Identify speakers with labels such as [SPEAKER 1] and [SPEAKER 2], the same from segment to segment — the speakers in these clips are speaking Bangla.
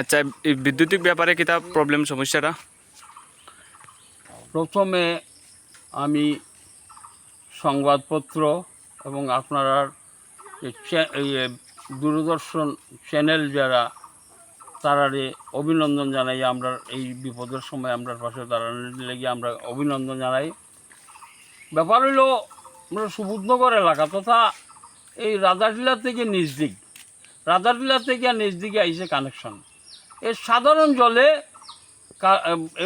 [SPEAKER 1] আচ্ছা এই বিদ্যুতিক ব্যাপারে কিতা প্রবলেম সমস্যাটা?
[SPEAKER 2] প্রথমে আমি সংবাদপত্র এবং আপনারা দূরদর্শন চ্যানেল যারা, তারারে অভিনন্দন জানাই আমরা, এই বিপদের সময় আমরা পাশে দাঁড়ানোর লেগে আমরা অভিনন্দন জানাই। ব্যাপার হলো আমরা সুবুদ্ধনগর এলাকা তথা এই রাজাটিলা থেকে নিজদিক রাজাটিলা থেকে নিজদিকে আইসে কানেকশন এই সাধারণ জলে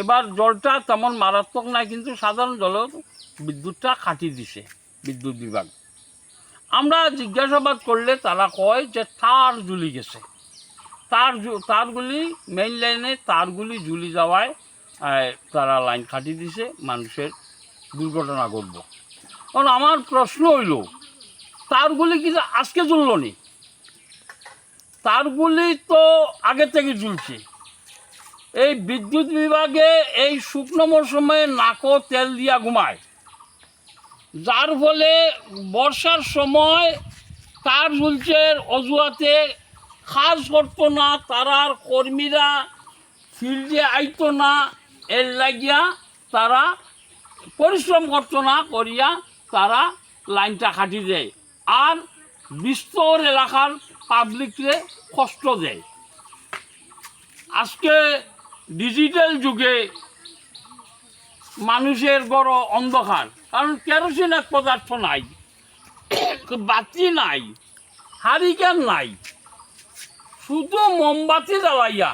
[SPEAKER 2] এবার জলটা তেমন মারাত্মক নাই, কিন্তু সাধারণ জলেও বিদ্যুৎটা কাটি দিছে বিদ্যুৎ বিভাগ। আমরা জিজ্ঞাসাবাদ করলে তারা কয় যে তার জুলি গেছে। তার তারগুলি মেইন লাইনে তারগুলি জুলি যাওয়ায় তারা লাইন কাটি দিছে, মানুষের দুর্ঘটনা ঘটব কারণ আমার প্রশ্ন হইল তারগুলি কি যে আজকে ঝুলল নি? তারগুলি তো আগে থেকে ঝুলছে। এই বিদ্যুৎ বিভাগে এই শুকনো মরশুমে নাকো তেল দিয়া ঘুমায়। যার ফলে বর্ষার সময় তার ঝুলছের অজুহাতে কাজ করতো না তারার কর্মীরা ফিল্ডে আইতো না, এর লাগিয়া তারা পরিশ্রম করতো না, করিয়া তারা লাইনটা কাটি দেয়। আর বিস্তর এলাকার পাবলিকরে কষ্ট দেয়। আজকে ডিজিটাল যুগে মানুষের বড় অন্ধকার, কারণ কেরোসিন এক পদার্থ নাই, বাতি নাই, হারিকেন নাই। শুধু মোমবাতি জ্বালাইয়া,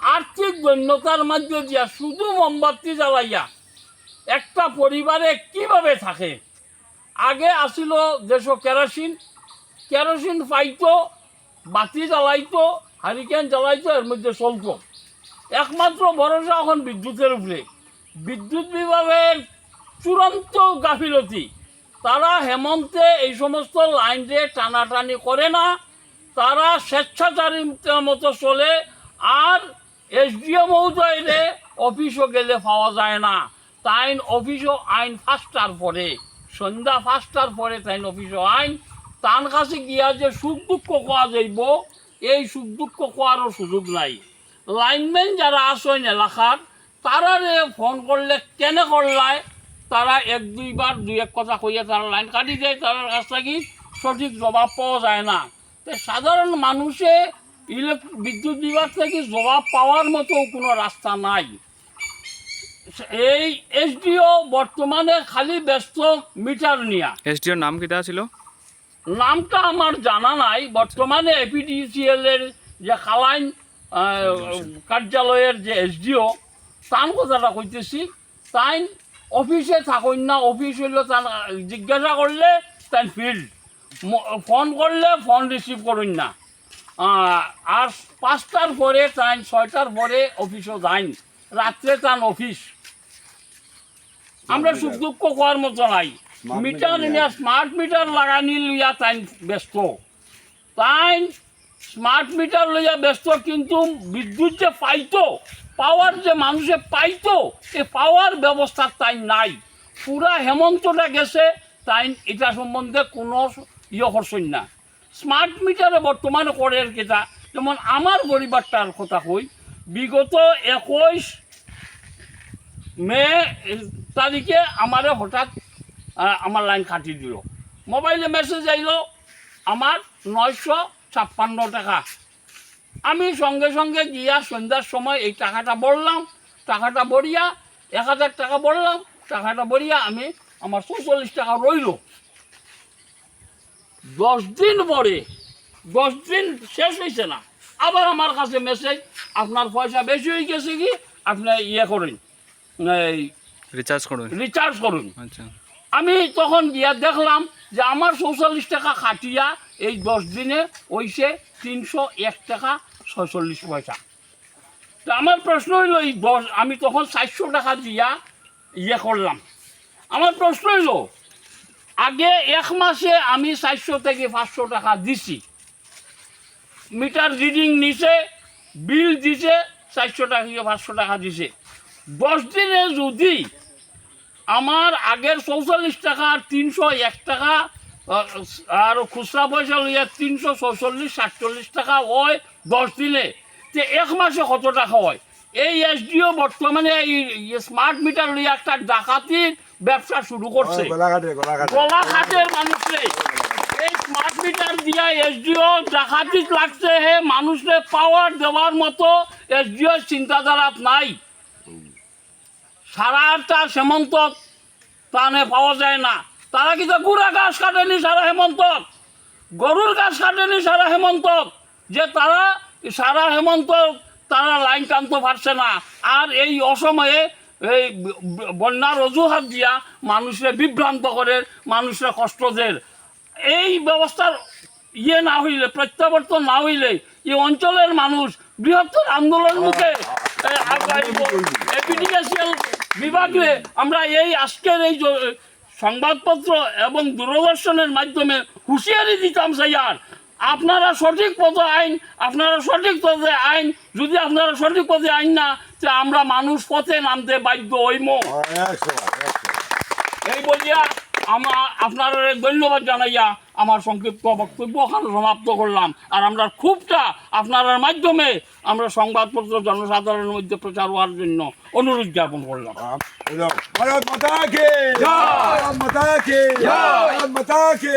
[SPEAKER 2] আর্থিক দৈন্যতার মধ্যে দিয়া শুধু মোমবাতি জ্বালাইয়া একটা পরিবারে কীভাবে থাকে? আগে আসিল দেশ কেরোসিন কেরোসিন পাইতো, বাতি জ্বালাইতো, হারিকেন জ্বালাইতো, এর মধ্যে চলতো। একমাত্র ভরসা এখন বিদ্যুতের উপরে। বিদ্যুৎ বিভাগের চূড়ান্ত গাফিলতি। তারা হেমন্তে এই সমস্ত লাইন দিয়ে টানাটানি করে না। তারা স্বেচ্ছাচারিতার মতো চলে, আর এসডিও মহোদয়ের অফিসও গেলে পাওয়া যায় না। তাইন অফিসও আইন ফাস্টার পরে, সন্ধ্যা ফাস্টার পরে তাইন অফিসও আইন তার কাছে গিয়া যে সুখ দুঃখ কোয়া যাইব, এই সুখ দুঃখ কোয়ারও সুযোগ নাই। লাইনম্যান যারা আসেন এলাকার, তারারে ফোন করলে কেনে করলায়? তারা এক, দুইবার, দুই, এক কথা কইয়া তারা লাইন কাটি দেয় তার কাছ থেকে সঠিক জবাব পাওয়া যায় না। তো সাধারণ মানুষে ইলেক, বিদ্যুৎ বিভাগ থেকে জবাব পাওয়ার মতো কোনো রাস্তা নাই। এই এসডিও বর্তমানে খালি ব্যস্ত মিটার নিয়া।
[SPEAKER 1] এসডিওর নাম কিতা ছিল?
[SPEAKER 2] নামটা আমার জানা নাই। বর্তমানে এপিডিসিএল এর যে খালাইন কার্যালয়ের যে এসডিও তার কথাটা কইতেছি। তাই অফিসে থাকুন না, অফিস হইলে তার, জিজ্ঞাসা করলে তাই ফিল্ড। ফোন করলে ফোন রিসিভ করুন না। আর পাঁচটার পরে তাই ছয়টার পরে অফিসও যাইন। রাত্রে তান অফিস। আমরা সুখ দুঃখ করার মতো নাই। মিটার নিয়ে। স্মার্ট মিটার লাগানি লইয়া তাই ব্যস্ত। তাই স্মার্ট মিটার লইয়া ব্যস্ত কিন্তু বিদ্যুৎ যে পাইতো পাওয়ার যে মানুষে পাইতো এ পাওয়ার ব্যবস্থা তাই নাই। পুরা হেমন্তটা গেছে তাই এটা সম্বন্ধে কোনো ইয়ে করছেন না। স্মার্ট মিটারে বর্তমানে করে কেটা যেমন আমার পরিবারটার কথা কই বিগত একুশ মে তারিখে আমারে হঠাৎ আমার লাইন কাটিয়ে দিল। মোবাইলে মেসেজ আইলো আমার নয়শো ছাপ্পান্ন টাকা। আমি সঙ্গে সঙ্গে গিয়া সন্ধ্যার সময় এই টাকাটা বললাম টাকাটা বড়িয়া এক হাজার টাকা বললাম টাকাটা বড়িয়া আমি আমার চৌচল্লিশ টাকা রইল। দশ দিন পরে দশ দিন শেষ হয়েছে না আবার আমার কাছে মেসেজ আপনার পয়সা বেশি হয়ে গেছে কি? আপনি ইয়ে করুন এই
[SPEAKER 1] রিচার্জ করুন।
[SPEAKER 2] রিচার্জ করুন।
[SPEAKER 1] আচ্ছা।
[SPEAKER 2] আমি তখন গিয়া দেখলাম যে আমার চৌচল্লিশ টাকা খাটিয়া এই দশ দিনে হইছে তিনশো এক টাকা ছয়চল্লিশ পয়সা। তো আমার প্রশ্ন হইল, এই দশ, আমি তখন চারশো টাকা দিয়া ইয়ে করলাম। আমার প্রশ্ন হইল, আগে এক মাসে আমি চারশো থেকে পাঁচশো টাকা দিছি। মিটার রিডিং নিছে, বিল দিছে, চারশো টাকা পাঁচশো টাকা দিছে। দশ দিনে যদি আমার আগের চৌচল্লিশ টাকা আর তিনশো এক টাকা আর খুচরা পয়সা লইয়া তিনশো চৌচল্লিশ সাতচল্লিশ টাকা হয় দশ দিনে। যে এক মাসে কত টাকা হয়? এই এস এসডিও বর্তমানে এই স্মার্ট মিটার লইয়া একটা ডাকাতির ব্যবসা শুরু করছে।
[SPEAKER 3] গোলাঘাটে গোলাঘাটে
[SPEAKER 2] গোলাঘাটের। মানুষরে এই স্মার্ট মিটার দিয়া এসডিও ডাকাতি লাগছে হে মানুষরে পাওয়ার দেওয়ার মতো এস এসডিও চিন্তাধারা নাই। সারাটা সেমন্ত প্রাণে পাওয়া যায় না। তারা কিন্তু গুড়া গাছ কাটেনি সারা হেমন্ত? গরুর গাছ কাটেনি সারা হেমন্ত? যে তারা সারা হেমন্ত তারা লাইন টানতে পারছে না। আর এই অসময়ে এই বন্যার অজুহাত দিয়া মানুষরা বিভ্রান্ত করে মানুষরা কষ্ট দেয়। এই ব্যবস্থার ইয়ে না হইলে প্রত্যাবর্তন না হইলে এই অঞ্চলের মানুষ বৃহত্তর আন্দোলন মুখে এপিডিএসিএল বিভাগে আমরা এই আজকের এই সংবাদপত্র এবং দূরদর্শনের মাধ্যমে হুঁশিয়ারি দিতাম স্যার। আপনারা সঠিক পথে আইন আপনারা সঠিক পথে আইন যদি আপনারা সঠিক পথে আইন না তো আমরা মানুষ পথে নামতে বাধ্য হইম।
[SPEAKER 3] একশো
[SPEAKER 2] এই বলিয়া আমার আপনার ধন্যবাদ জানাইয়া আমার সংক্ষিপ্ত বক্তব্য ওখানে সমাপ্ত করলাম। আর আমরা খুবটা আপনার মাধ্যমে আমরা সংবাদপত্র জনসাধারণের মধ্যে প্রচার হওয়ার জন্য অনুরোধ জ্ঞাপন করলাম।
[SPEAKER 3] ভারত মাতা কে মাতা কে মাতা কে